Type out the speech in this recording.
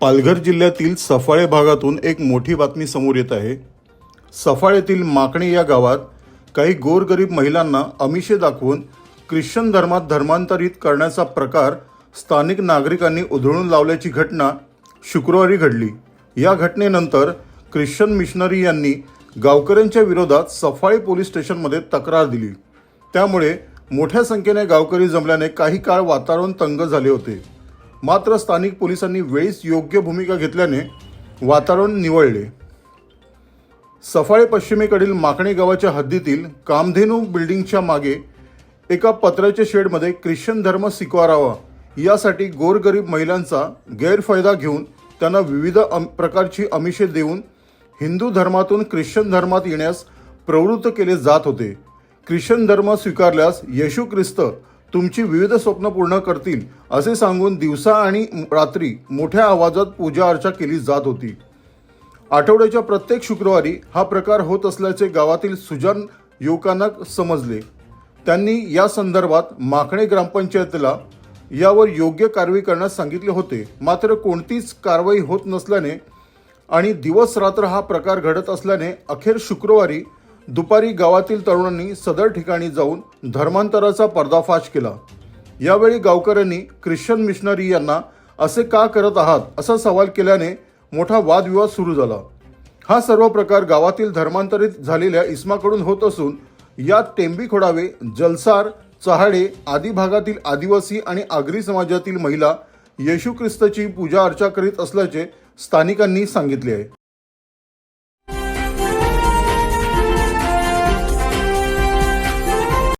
पालघर जिल्ह्यातील सफाळे भागातून एक मोठी बातमी समोर येत आहे. सफाळेतील माकणे या गावात काही गोरगरीब महिलांना अमिषे दाखवून ख्रिश्चन धर्मात धर्मांतरित करण्याचा प्रकार स्थानिक नागरिकांनी उधळून लावल्याची घटना शुक्रवारी घडली. या घटनेनंतर ख्रिश्चन मिशनरी यांनी गावकऱ्यांच्या विरोधात सफाळे पोलीस स्टेशनमध्ये तक्रार दिली. त्यामुळे मोठ्या संख्येने गावकरी जमल्याने काही काळ वातावरण तंग झाले होते. मात्र स्थानिक पोलिसांनी वेळीच योग्य भूमिका घेतल्याने वातावरण निवळले. सफाळे पश्चिमेकडील माकणे गावाच्या हद्दीतील कामधेनू बिल्डिंगच्या मागे एका पत्र्याच्या शेडमध्ये ख्रिश्चन धर्म स्वीकारावा यासाठी गोरगरीब महिलांचा गैरफायदा घेऊन त्यांना विविध अम प्रकारची अमिषे देऊन हिंदू धर्मातून ख्रिश्चन धर्मात येण्यास प्रवृत्त केले जात होते. ख्रिश्चन धर्म स्वीकारल्यास येशू ख्रिस्त तुमची विविध स्वप्न पूर्ण करतील असे सांगून दिवसा आणि रात्री मोठ्या आवाजात पूजा अर्चा केली जात होती. आठवड्याच्या प्रत्येक शुक्रवारी हा प्रकार होत असल्याचे गावातील सुजान युवकांना समजले. त्यांनी या संदर्भात माखणे ग्रामपंचायतीला यावर योग्य कारवाई करण्यास सांगितले होते. मात्र कोणतीच कारवाई होत नसल्याने आणि दिवस रात्र हा प्रकार घडत असल्याने अखेर शुक्रवारी दुपारी गावातील तरुणांनी सदर ठिकाणी जाऊन धर्मांतराचा पर्दाफाश केला. यावेळी गावकऱ्यांनी ख्रिश्चन मिशनरी यांना असे का करत आहात असा सवाल केल्याने मोठा वादविवाद सुरू झाला. हा सर्व प्रकार गावातील धर्मांतरित झालेल्या इस्माकडून होत असून यात टेंबी खोडावे जलसार चहाडे आदी भागातील आदिवासी आणि आगरी समाजातील महिला येशू ख्रिस्ताची पूजा अर्चा करीत असल्याचे स्थानिकांनी सांगितले आहे.